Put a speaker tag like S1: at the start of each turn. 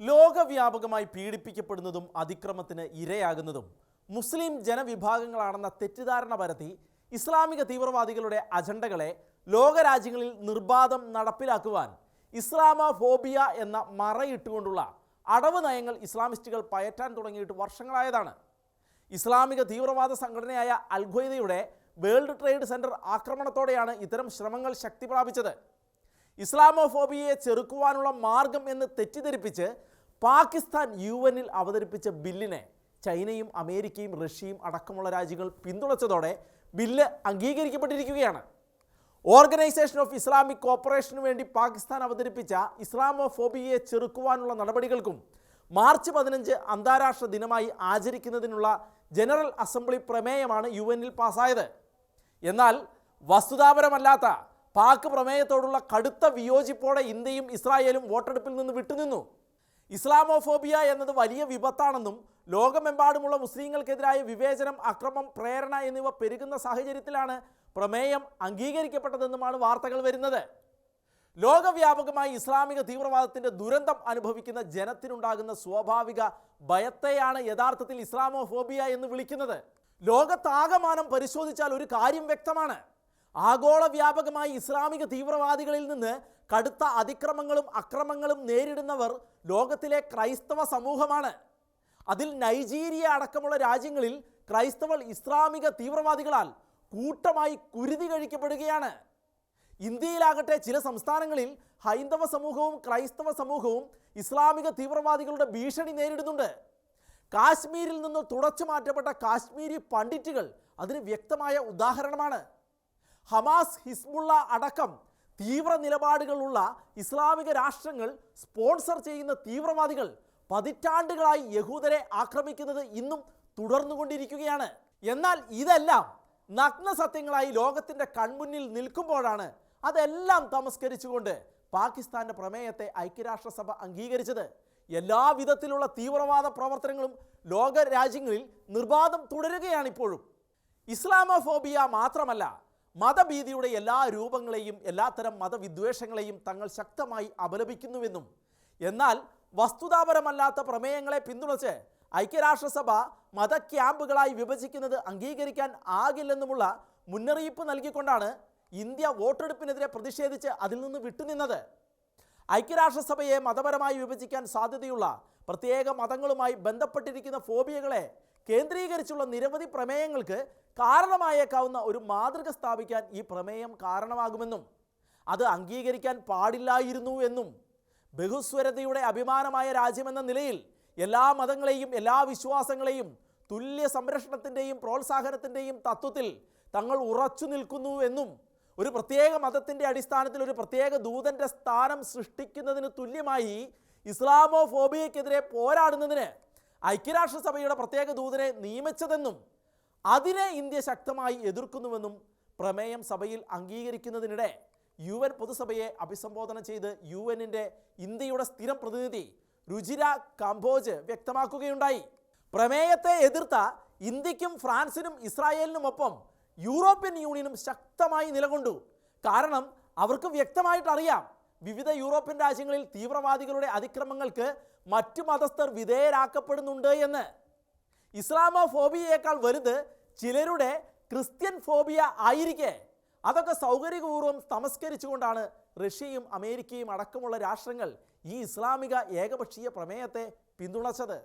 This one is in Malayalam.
S1: ലോകവ്യാപകമായി പീഡിപ്പിക്കപ്പെടുന്നതും അതിക്രമത്തിന് ഇരയാകുന്നതും മുസ്ലിം ജനവിഭാഗങ്ങളാണെന്ന തെറ്റിദ്ധാരണ പരത്തി ഇസ്ലാമിക തീവ്രവാദികളുടെ അജണ്ടകളെ ലോകരാജ്യങ്ങളിൽ നിർബാധം നടപ്പിലാക്കുവാൻ ഇസ്ലാമോഫോബിയ എന്ന മറയിട്ടുകൊണ്ടുള്ള അടവ് നയങ്ങൾ ഇസ്ലാമിസ്റ്റുകൾ പയറ്റാൻ തുടങ്ങിയിട്ട് വർഷങ്ങളായതാണ്. ഇസ്ലാമിക തീവ്രവാദ സംഘടനയായ അൽഖ്വയ്ദയുടെ വേൾഡ് ട്രേഡ് സെന്റർ ആക്രമണത്തോടെയാണ് ഇത്തരം ശ്രമങ്ങൾ ശക്തി പ്രാപിച്ചത് ഇസ്ലാമോഫോബിയയെ ചെറുക്കുവാനുള്ള മാർഗം എന്ന് തെറ്റിദ്ധരിപ്പിച്ച് പാകിസ്ഥാൻ യു എന്നിൽ അവതരിപ്പിച്ച ബില്ലിനെ ചൈനയും അമേരിക്കയും റഷ്യയും അടക്കമുള്ള രാജ്യങ്ങൾ പിന്തുണച്ചതോടെ ബില്ല് അംഗീകരിക്കപ്പെട്ടിരിക്കുകയാണ്. ഓർഗനൈസേഷൻ ഓഫ് ഇസ്ലാമിക് കോപ്പറേഷനു വേണ്ടി പാകിസ്ഥാൻ അവതരിപ്പിച്ച ഇസ്ലാമോഫോബിയയെ ചെറുക്കുവാനുള്ള നടപടികൾക്കും മാർച്ച് പതിനഞ്ച് അന്താരാഷ്ട്ര ദിനമായി ആചരിക്കുന്നതിനുള്ള ജനറൽ അസംബ്ലി പ്രമേയമാണ് യു എന്നിൽ പാസ്സായത് എന്നാൽ വസ്തുതാപരമല്ലാത്ത പാക് പ്രമേയത്തോടുള്ള കടുത്ത വിയോജിപ്പോടെ ഇന്ത്യയും ഇസ്രായേലും വോട്ടെടുപ്പിൽ നിന്ന് വിട്ടുനിന്നു. ഇസ്ലാമോഫോബിയ എന്നത് വലിയ വിപത്താണെന്നും ലോകമെമ്പാടുമുള്ള മുസ്ലിങ്ങൾക്കെതിരായ വിവേചനം അക്രമം പ്രേരണ എന്നിവ പെരുകുന്ന സാഹചര്യത്തിലാണ് പ്രമേയം അംഗീകരിക്കപ്പെട്ടതെന്നുമാണ് വാർത്തകൾ വരുന്നത്. ലോകവ്യാപകമായി ഇസ്ലാമിക തീവ്രവാദത്തിന്റെ ദുരന്തം അനുഭവിക്കുന്ന ജനത്തിനുണ്ടാകുന്ന സ്വാഭാവിക ഭയത്തെയാണ് യഥാർത്ഥത്തിൽ ഇസ്ലാമോഫോബിയ എന്ന് വിളിക്കുന്നത്. ലോകത്താകമാനം പരിശോധിച്ചാൽ ഒരു കാര്യം വ്യക്തമാണ്. ആഗോള വ്യാപകമായി ഇസ്ലാമിക തീവ്രവാദികളിൽ നിന്ന് കടുത്ത അതിക്രമങ്ങളും അക്രമങ്ങളും നേരിടുന്നവർ ലോകത്തിലെ ക്രൈസ്തവ സമൂഹമാണ്. അതിൽ നൈജീരിയ അടക്കമുള്ള രാജ്യങ്ങളിൽ ക്രൈസ്തവർ ഇസ്ലാമിക തീവ്രവാദികളാൽ കൂട്ടമായി കുരുതി കഴിക്കപ്പെടുകയാണ്. ഇന്ത്യയിലാകട്ടെ ചില സംസ്ഥാനങ്ങളിൽ ഹൈന്ദവ സമൂഹവും ക്രൈസ്തവ സമൂഹവും ഇസ്ലാമിക തീവ്രവാദികളുടെ ഭീഷണി നേരിടുന്നുണ്ട്. കാശ്മീരിൽ നിന്ന് തുടച്ചു മാറ്റപ്പെട്ട കാശ്മീരി പണ്ഡിറ്റുകൾ അതിന് വ്യക്തമായ ഉദാഹരണമാണ്. ഹമാസ് ഹിസ്ബുള്ള അടക്കം തീവ്ര നിലപാടുകളുള്ള ഇസ്ലാമിക രാഷ്ട്രങ്ങൾ സ്പോൺസർ ചെയ്യുന്ന തീവ്രവാദികൾ പതിറ്റാണ്ടുകളായി യഹൂദരെ ആക്രമിക്കുന്നത് ഇന്നും തുടർന്നുകൊണ്ടിരിക്കുകയാണ്. എന്നാൽ ഇതെല്ലാം നഗ്ന സത്യങ്ങളായി ലോകത്തിന്റെ കൺമുന്നിൽ നിൽക്കുമ്പോഴാണ് അതെല്ലാം തമസ്കരിച്ചുകൊണ്ട് പാകിസ്ഥാന്റെ പ്രമേയത്തെ ഐക്യരാഷ്ട്രസഭ അംഗീകരിച്ചത്. എല്ലാ വിധത്തിലുള്ള തീവ്രവാദ പ്രവർത്തനങ്ങളും ലോക രാജ്യങ്ങളിൽ നിർബാധം തുടരുകയാണിപ്പോഴും ഇസ്ലാമോഫോബിയ മാത്രമല്ല മതഭീതിയുടെ എല്ലാ രൂപങ്ങളെയും എല്ലാത്തരം മതവിദ്വേഷങ്ങളെയും തങ്ങൾ ശക്തമായി അപലപിക്കുന്നുവെന്നും എന്നാൽ വസ്തുതാപരമല്ലാത്ത പ്രമേയങ്ങളെ പിന്തുണച്ച് ഐക്യരാഷ്ട്രസഭ മത ക്യാമ്പുകളായി വിഭജിക്കുന്നത് അംഗീകരിക്കാൻ ആകില്ലെന്നുമുള്ള മുന്നറിയിപ്പ് നൽകിക്കൊണ്ടാണ് ഇന്ത്യ വോട്ടെടുപ്പിനെതിരെ പ്രതിഷേധിച്ച് അതിൽ നിന്ന് വിട്ടുനിന്നത്. ഐക്യരാഷ്ട്രസഭയെ മതപരമായി വിഭജിക്കാൻ സാധ്യതയുള്ള പ്രത്യേക മതങ്ങളുമായി ബന്ധപ്പെട്ടിരിക്കുന്ന ഫോബിയകളെ കേന്ദ്രീകരിച്ചുള്ള നിരവധി പ്രമേയങ്ങൾക്ക് കാരണമായേക്കാവുന്ന ഒരു മാതൃക സ്ഥാപിക്കാൻ ഈ പ്രമേയം കാരണമാകുമെന്നും അത് അംഗീകരിക്കാൻ പാടില്ലായിരുന്നു എന്നും ബഹുസ്വരതയുടെ അഭിമാനമായ രാജ്യമെന്ന നിലയിൽ എല്ലാ മതങ്ങളെയും എല്ലാ വിശ്വാസങ്ങളെയും തുല്യ സംരക്ഷണത്തിന്റെയും പ്രോത്സാഹനത്തിന്റെയും തത്വത്തിൽ തങ്ങൾ ഉറച്ചു നിൽക്കുന്നു എന്നും ഒരു പ്രത്യേക മതത്തിന്റെ അടിസ്ഥാനത്തിൽ ഒരു പ്രത്യേക ദൂതന്റെ സ്ഥാനം സൃഷ്ടിക്കുന്നതിന് തുല്യമായി ഇസ്ലാമോ ഇസ്ലാമോഫോബിയക്കെതിരെ പോരാടുന്നതിന് ഐക്യരാഷ്ട്രസഭയുടെ പ്രത്യേക ദൂതനെ നിയമിച്ചതെന്നും അതിനെ ഇന്ത്യ ശക്തമായി എതിർക്കുന്നുവെന്നും പ്രമേയം സഭയിൽ അംഗീകരിക്കുന്നതിനിടെ യു എൻ പൊതുസഭയെ അഭിസംബോധന ചെയ്ത് യു എന്നിന്റെ ഇന്ത്യയുടെ സ്ഥിരം പ്രതിനിധി രുചിര കാംബോജ് വ്യക്തമാക്കുകയുണ്ടായി. പ്രമേയത്തെ എതിർത്ത ഇന്ത്യക്കും ഫ്രാൻസിനും ഇസ്രായേലിനുമൊപ്പം യൂറോപ്യൻ യൂണിയനും ശക്തമായി നിലകൊണ്ടു. കാരണം അവർക്ക് വ്യക്തമായിട്ട് അറിയാം വിവിധ യൂറോപ്യൻ രാജ്യങ്ങളിൽ തീവ്രവാദികളുടെ അതിക്രമങ്ങൾക്ക് മറ്റു മതസ്ഥർ വിധേയരാക്കപ്പെടുന്നുണ്ട് എന്ന്. ഇസ്ലാമോ ഫോബിയയേക്കാൾ വലുത് ചിലരുടെ ക്രിസ്ത്യൻ ഫോബിയ ആയിരിക്കെ. അതൊക്കെ സൗകര്യപൂർവം തമസ്കരിച്ചുകൊണ്ടാണ് റഷ്യയും അമേരിക്കയും അടക്കമുള്ള രാഷ്ട്രങ്ങൾ ഈ ഇസ്ലാമിക ഏകപക്ഷീയ പ്രമേയത്തെ പിന്തുണച്ചത്.